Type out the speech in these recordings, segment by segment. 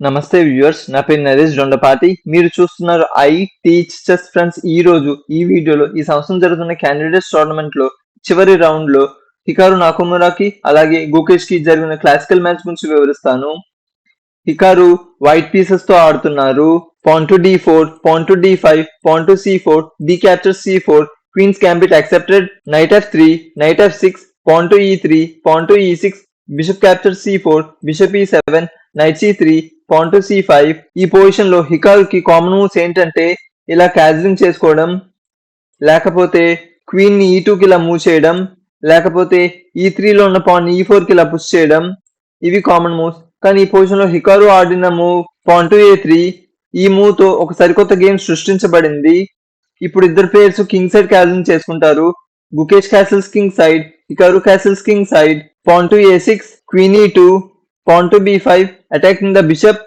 నమస్తే వ్యూవర్స్ నా పేరు నరేష్ జొండపాటి. మీరు చూస్తున్నారు ఐ టీచ్ చెస్ ఫ్రెండ్స్ ఈ రోజు ఈ వీడియోలో ఈ సంవత్సరం జరుగుతున్న క్యాండిడేట్స్ టోర్నమెంట్లో చివరి రౌండ్లో హికారు నాకుమురాకి అలాగే గుకేష్కి జరిగిన క్లాసికల్ మ్యాచ్ గురించి వివరిస్తాను. హికారు వైట్ పీసెస్తో ఆడుతున్నారు. Pawn to d four pawn to d five pawn to c four d capture c four queen's gambit accepted. Knight f three knight f six pawn to e three pawn to e six bishop capture c four bishop e seven knight c three pawn to c five ఈ పొజిషన్లో కి common moves ఏంటంటే ఇలా క్యాజలింగ్ చేసుకోవడం లేకపోతే క్వీన్ని e ఈ టూకి ఇలా మూవ్ చేయడం లేకపోతే e ఈ త్రీలో ఉన్న పాన్ ఈ ఫోర్కి ఇలా పుష్ చేయడం ఇవి కామన్ మూవ్స్ కానీ ఈ పొజిషన్లో హికారు ఆడిన move pawn to a three ఈ మూవ్తో ఒక సరికొత్త గేమ్ సృష్టించబడింది. ఇప్పుడు ఇద్దరు ప్లేయర్స్ కింగ్ సైడ్ క్యాజలింగ్ చేసుకుంటారు. Gukesh castles king side Hikaru castles king side pawn to a six queen e two pawn to b five attacking the bishop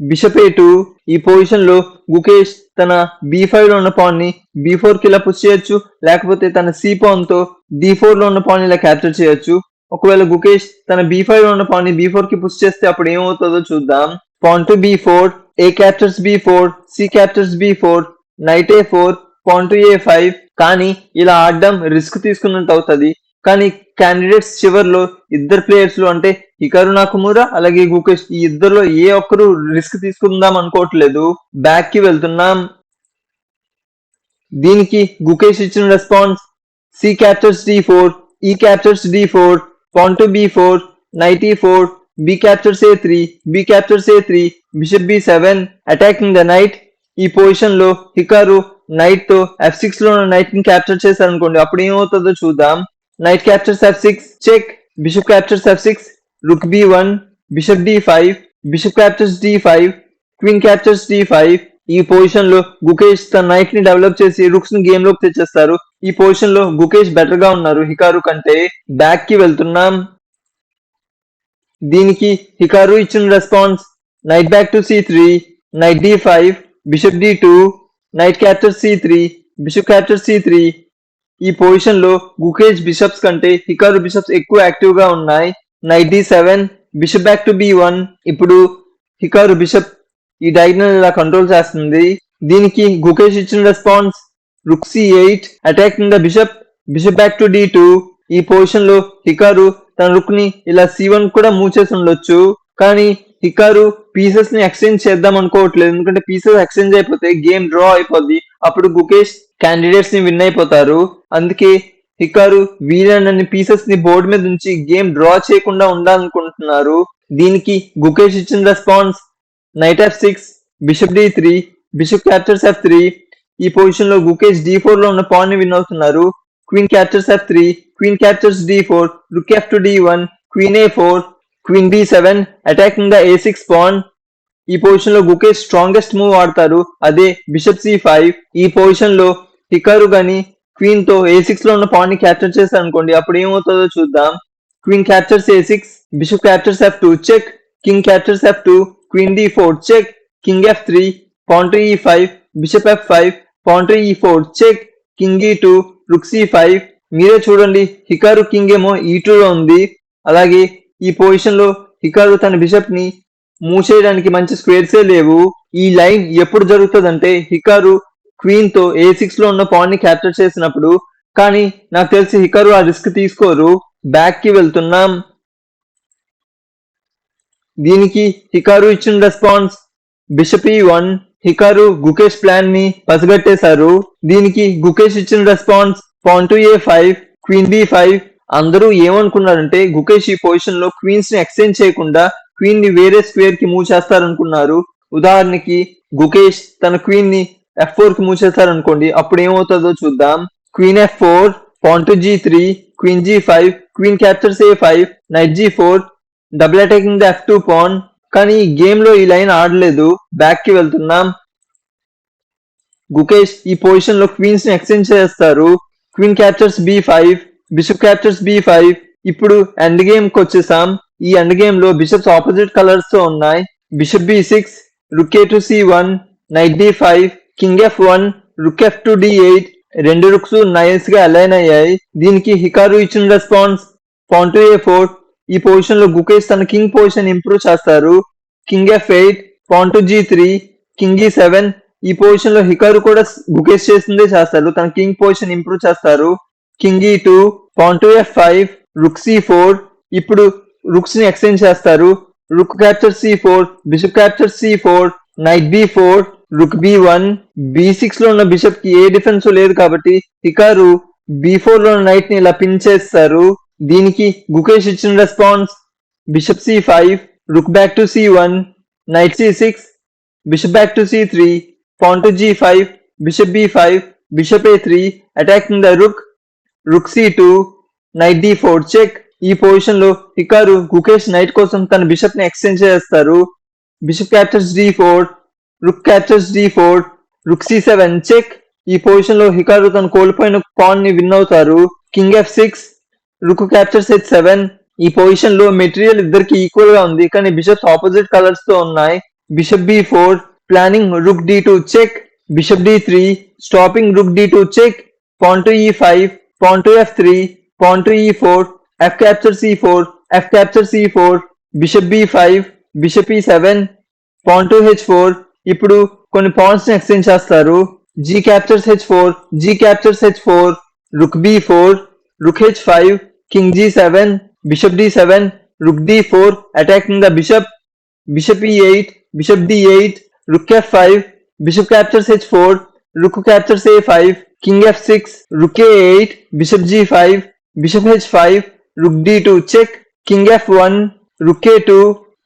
bishop a two ఈ పొజిషన్లో గుకేష్ తన బి ఫైవ్లో ఉన్న పాన్ని B ఫోర్కి ఇలా push చేయొచ్చు లేకపోతే తన సి పాన్తో డి ఫోర్లో ఉన్న పాన్ ఇలా క్యాప్చర్ చేయొచ్చు. ఒకవేళ గుకేష్ తన బి ఫైవ్లో ఉన్న పాన్ని బి ఫోర్కి పుష్ చేస్తే అప్పుడు ఏమవుతుందో చూద్దాం. Pawn to b four a captures b four c captures b four knight a four pawn to a five కానీ ఇలా ఆడడం రిస్క్ తీసుకున్నట్టు అవుతుంది. కానీ క్యాండిడేట్స్ చివర్లో ఇద్దరు ప్లేయర్స్లో అంటే హికారు నాకుమురా అలాగే గుకేష్ ఈ ఇద్దరులో ఏ ఒక్కరు రిస్క్ తీసుకుందాం అనుకోవట్లేదు. బ్యాక్కి వెళ్తున్నాం. దీనికి గుకేష్ ఇచ్చిన response c captures d four e captures d four pawn to b four knight e four b captures a three b captures a three bishop b seven attacking the knight ఈ పొజిషన్లో Hikaru నైట్తో F సిక్స్లో నైట్ని capture చేశారనుకోండి అప్పుడు ఏమవుతుందో చూద్దాం. Knight captures f six check bishop captures f six rook b one bishop d five bishop captures d five queen captures d five ఈ పొజిషన్లో గుకేష్ తన నైట్ని డెవలప్ చేసి రుక్స్ని గేమ్లోకి తెచ్చేస్తారు. ఈ పొజిషన్లో గుకేష్ బెటర్గా ఉన్నారు హికారు కంటే. బ్యాక్కి వెళ్తున్నాం. దీనికి హికారు ఇచ్చిన response knight back to c three knight d five bishop d two knight capture c three bishop capture c three ఈ పొజిషన్లో గుకేష్ బిషప్స్ కంటే హికారు బిషప్స్ ఎక్కువ యాక్టివ్గా ఉన్నాయి. Knight d seven bishop back to b one ఇప్పుడు Hikaru bishop ఈ diagonal ఇలా control చేస్తుంది. దీనికి గుకేష్ ఇచ్చిన response rook c eight attacking the bishop bishop back to d two ఈ పొజిషన్లో హికారు తన రుక్ని ఇలా సి వన్ కూడా మూవ్ చేసి ఉండొచ్చు. కానీ హికారు పీసెస్ని ఎక్స్చేంజ్ చేద్దాం అనుకోవట్లేదు. ఎందుకంటే పీసెస్ ఎక్స్చేంజ్ అయిపోతే గేమ్ డ్రా అయిపోద్ది. అప్పుడు గుకేష్ క్యాండిడేట్స్ని విన్ అయిపోతారు. అందుకే హికారు వీలైనన్ని పీసెస్ని బోర్డు మీద ఉంచి గేమ్ డ్రా చేయకుండా ఉండాలనుకుంటున్నారు. దీనికి గుకేష్ ఇచ్చిన response knight f six bishop d three bishop captures f three ఈ పొజిషన్లో గుకేష్ డి ఫోర్లో ఉన్న పాన్ని విన్ అవుతున్నారు. Queen captures f three queen captures d four rook f to d one queen a four queen b seven attacking the a six pawn ఈ పొజిషన్లో Gukesh strongest move ఆడతారు. అదే బిషప్ సి ఫైవ్ ఈ పొజిషన్లో హికారు గాని క్వీన్తో ఏ సిక్స్లో ఉన్న పాన్ని క్యాప్చర్ చేశారు అనుకోండి అప్పుడు ఏమవుతుందో చూద్దాం. Queen captures a six bishop captures f two check king captures f two queen d four check king f three pawn to e five bishop f five pawn to e four check king e two rooks e five మీరే చూడండి Hikaru king ఏమో e ఈ టూలో ఉంది. అలాగే ఈ పొజిషన్లో Hikaru తన బిషప్ని మూవ్ చేయడానికి మంచి స్క్వేర్సే లేవు. ఈ లైన్ ఎప్పుడు జరుగుతుందంటే హికారు క్వీన్తో ఏ సిక్స్లో ఉన్న పాన్ని క్యాప్చర్ చేసినప్పుడు కానీ నాకు తెలిసి హికరు ఆ రిస్క్ తీసుకోరు. బ్యాక్కి వెళ్తున్నాం. దీనికి హికారు ఇచ్చిన response bishop e one Hikaru Gukesh ప్లాన్ని పసిగట్టేశారు. దీనికి గుకేష్ ఇచ్చిన response pawn to a five queen b five అందరూ ఏమనుకున్నారంటే గుకేష్ ఈ పొజిషన్లో క్వీన్స్ని ఎక్స్చేంజ్ చేయకుండా క్వీన్ని వేరే స్క్వేర్కి మూవ్ చేస్తారనుకున్నారు. ఉదాహరణకి గుకేష్ తన క్వీన్ని ఎఫ్ ఫోర్కి మూవ్ అప్పుడు ఏమవుతుందో చూద్దాం. Queen f four pawn to g three queen g five queen captures a five knight g four double attacking the f two pawn కానీ ఈ గేమ్లో ఈ లైన్ ఆడలేదు. బ్యాక్కి వెళ్తున్నాం. గుకేష్ ఈ పొజిషన్లో క్వీన్స్ని ఎక్స్చేంజ్ చేస్తారు. Queen captures b five bishop captures b five ఇప్పుడు ఎండ్ గేమ్కి వచ్చేసాం. ఈ ఎండ్ గేమ్లో బిషప్స్ ఆపోజిట్ కలర్స్తో ఉన్నాయి. Bishop b six rook e to c one knight d five king f one rook f to d eight రెండు rooks నైన్స్గా align అయ్యాయి. దీనికి హికారు ఇచ్చిన response pawn to a four ఈ పొజిషన్లో గుకేష్ తన కింగ్ పొజిషన్ ఇంప్రూవ్ చేస్తారు. King f eight pawn to g three king e seven ఈ పొజిషన్లో హికారు కూడా గుకేష్ చేసిందే చేస్తారు. తన కింగ్ పొజిషన్ ఇంప్రూవ్ చేస్తారు. King e two pawn to f five rook c four ఇప్పుడు రుక్స్ని ఎక్స్చేంజ్ చేస్తారు. Rook capture c four bishop capture c four knight b four rook b one b సిక్స్లో ఉన్న బిషప్కి ఏ డిఫెన్స్ లేదు కాబట్టి హికారు బి ఫోర్లో నైట్ని ఇలా పిన్ చేస్తారు. దీనికి గుకేష్ ఇచ్చిన response bishop c five rook back to c one knight c six bishop back to c three pawn to g five bishop b five bishop a three attacking the rook rook c two knight d four check ఈ పొజిషన్లో Hikaru Gukesh knight కోసం తన బిషప్ని exchange చేస్తారు. Bishop captures d four rook captures d four rook c seven check ఈ పొజిషన్లో Hikaru తను కోల్పోయిన పాన్ని విన్ అవుతారు. King f six rook captures h seven ఈ పొజిషన్లో మెటీరియల్ ఇద్దరికి ఈక్వల్గా ఉంది కానీ బిషప్స్ ఆపోజిట్ కలర్స్తో ఉన్నాయి. Bishop b four planning rook d two check bishop d three stopping rook d two check pawn to e5 pawn to f3 pawn to e4 f capture c4 f capture c4 bishop b5 bishop e7 pawn to h4 ఇప్పుడు కొన్ని పాయింట్స్ని exchange చేస్తారు g captures h4 g captures h4 rook b4 rook h5 king g7 bishop d7 rook d4 attacking the bishop bishop e8 bishop d8 rook f5 bishop captures h4 rook captures a5 king f6 rook a8 bishop g5 bishop h5 rook d2 check king f1 rook a2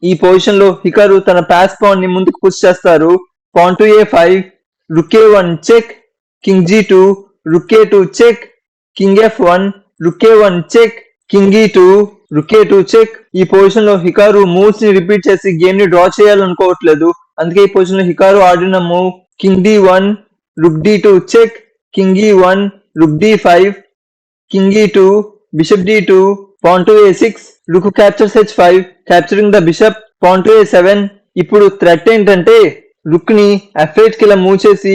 ఈ పొజిషన్లో Hikaru తన pass పాన్ని ముందుకు push చేస్తారు. Pawn to a five rook e one check king g two rook e two check king f one rook e one check king e two rook e two check ఈ పొజిషన్లో Hikaru మూవ్స్ని repeat చేసి గేమ్ని draw చేయాలనుకోవట్లేదు. అందుకే ఈ పొజిషన్లో Hikaru ఆడిన move king d one rook d two check king e one rook d five king e two bishop d two pawn to a6 rook captures h5 capturing the bishop. Pawn to a7 ఇప్పుడు threat ఏంటంటే లుక్ని f8 కి ఇలా move చేసి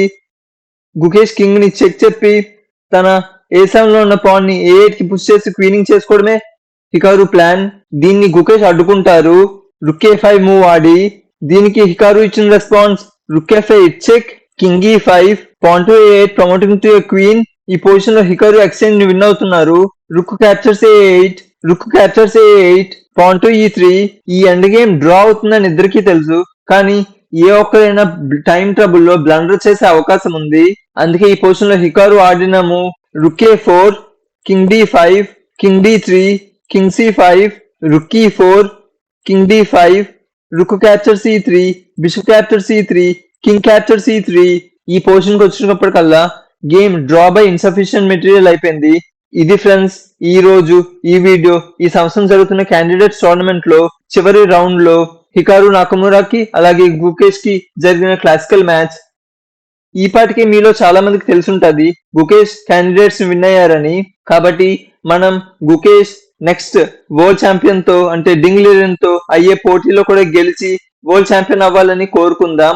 Gukesh కింగ్ని check చెప్పి తన a7 లో ఉన్న పాన్ని a8 కి పుష్ చేసి క్వీనింగ్ చేసుకోవడమే హికారు ప్లాన్ దీన్ని గుకేష్ అడ్డుకుంటారు. లుక్ ఏ ఫైవ్ మూవ్ ఆడి దీనికి హికారు ఇచ్చిన response rook f eight check king e five pawn to eight promoting to queen ఈ పొజిషన్లో హికారు ఎక్స్చేంజ్ విన్ అవుతున్నారు. Rook captures a eight rook captures a eight pawn to e three ఈ end game draw అవుతుందని ఇద్దరికీ తెలుసు. కానీ ఏ ఒక్కరైనా time ట్రబుల్లో blunder చేసే అవకాశం ఉంది. అందుకే ఈ పొజిషన్లో Hikaru ఆడినాము. Rook e four king d five king d three king c five rook e four king d five rook capture c three bishop capture c three king capture c three. ఈ పొజిషన్కి వచ్చినప్పటికల్లా game draw by insufficient material అయిపోయింది. ఇది friends ఈ రోజు ఈ video ఈ సంవత్సరం జరుగుతున్న క్యాండిడేట్స్ టోర్నమెంట్లో చివరి రౌండ్లో హికారు నాకమురాకి అలాగే గుకేష్కి జరిగిన క్లాసికల్ మ్యాచ్ ఈ పాటికి మీలో చాలా మందికి తెలుసుంటది గుకేష్ క్యాండిడేట్స్ విన్ అయ్యారని. కాబట్టి మనం గుకేష్ నెక్స్ట్ వరల్డ్ ఛాంపియన్తో అంటే డింగ్తో అయ్యే పోటీలో కూడా గెలిచి వరల్డ్ ఛాంపియన్ అవ్వాలని కోరుకుందాం.